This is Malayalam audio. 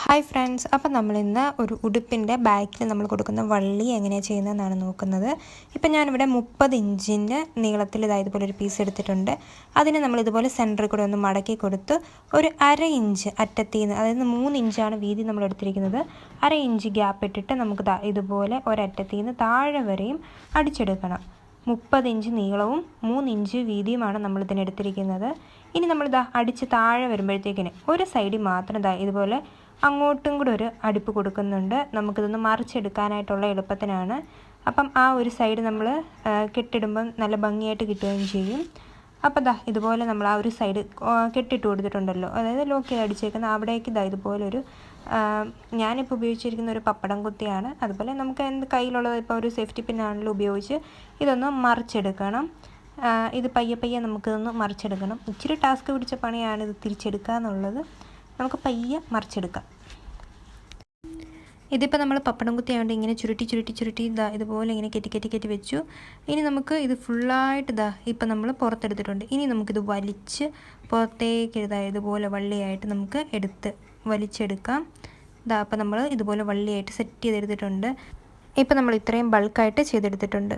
ഹായ് ഫ്രണ്ട്സ് അപ്പം നമ്മളിന്ന് ഒരു ഉടുപ്പിന്റെ ബാക്കിൽ നമ്മൾ കൊടുക്കുന്ന വള്ളി എങ്ങനെയാണ് ചെയ്യുന്നതെന്നാണ് നോക്കുന്നത്. ഇപ്പം ഞാനിവിടെ മുപ്പത് ഇഞ്ചിന്റെ നീളത്തിൽ ഇതാ ഇതുപോലെ ഒരു പീസ് എടുത്തിട്ടുണ്ട്. അതിന് നമ്മൾ ഇതുപോലെ സെന്ററിൽ കൂടെ ഒന്ന് മടക്കി കൊടുത്ത് ഒരു അര ഇഞ്ച് അറ്റത്തിൽ നിന്ന് അതായത് മൂന്ന് ഇഞ്ചാണ് വീതി നമ്മൾ എടുത്തിരിക്കുന്നത്. അര ഇഞ്ച് ഗ്യാപ്പ് ഇട്ടിട്ട് നമുക്ക് ഇതുപോലെ ഒരറ്റത്തിൽ നിന്ന് താഴെ വരെയും അടിച്ചെടുക്കണം. മുപ്പത് ഇഞ്ച് നീളവും മൂന്ന് ഇഞ്ച് വീതിയുമാണ് നമ്മൾ ഇതിനെടുത്തിരിക്കുന്നത് ഇനി നമ്മളിതാ അടിച്ച് താഴെ വരുമ്പോഴത്തേക്കിന് ഒരു സൈഡിൽ മാത്രം ഇതാ ഇതുപോലെ അങ്ങോട്ടും കൂടെ ഒരു അടുപ്പ് കൊടുക്കുന്നുണ്ട്. നമുക്കിതൊന്ന് മറിച്ചെടുക്കാനായിട്ടുള്ള എളുപ്പത്തിനാണ്. അപ്പം ആ ഒരു സൈഡ് നമ്മൾ കെട്ടിടുമ്പം നല്ല ഭംഗിയായിട്ട് കിട്ടുകയും ചെയ്യും. അപ്പോൾ ദാ ഇതുപോലെ നമ്മൾ ആ ഒരു സൈഡ് കെട്ടിട്ട് കൊടുത്തിട്ടുണ്ടല്ലോ. അതായത് ലോക്ക് ചെയ്ത് അടിച്ചേക്കുന്ന അവിടേക്ക് ഇതാ ഇതുപോലൊരു ഞാനിപ്പോൾ ഉപയോഗിച്ചിരിക്കുന്ന ഒരു പപ്പടം കുത്തിയാണ്. അതുപോലെ നമുക്ക് എന്ത് കയ്യിലുള്ളത് ഇപ്പോൾ ഒരു സേഫ്റ്റി പിന്നാണെങ്കിലും ഉപയോഗിച്ച് ഇതൊന്ന് മറിച്ചെടുക്കണം. ഇത് പയ്യെ പയ്യെ നമുക്കിതൊന്ന് മറിച്ചെടുക്കണം. ഇച്ചിരി ടാസ്ക് പിടിച്ച പണിയാണ് ഇത് തിരിച്ചെടുക്കുക എന്നുള്ളത് നമുക്ക് പയ്യെ മറിച്ചെടുക്കാം. ഇതിപ്പോൾ നമ്മൾ പപ്പടം കുത്തി ആയതുകൊണ്ട് ഇങ്ങനെ ചുരുട്ടി ചുരുട്ടി ചുരുട്ടി ഇതാ ഇതുപോലെ ഇങ്ങനെ കെറ്റി കെറ്റി കെറ്റി വെച്ചു. ഇനി നമുക്ക് ഇത് ഫുള്ളായിട്ട് ഇതാ ഇപ്പം നമ്മൾ പുറത്തെടുത്തിട്ടുണ്ട്. ഇനി നമുക്കിത് വലിച്ച് പുറത്തേക്ക് ഇതാ ഇതുപോലെ വള്ളിയായിട്ട് നമുക്ക് എടുത്ത് വലിച്ചെടുക്കാം. ഇതാ അപ്പം നമ്മൾ ഇതുപോലെ വള്ളിയായിട്ട് സെറ്റ് ചെയ്തെടുത്തിട്ടുണ്ട്. ഇപ്പം നമ്മൾ ഇത്രയും ബൾക്കായിട്ട് ചെയ്തെടുത്തിട്ടുണ്ട്.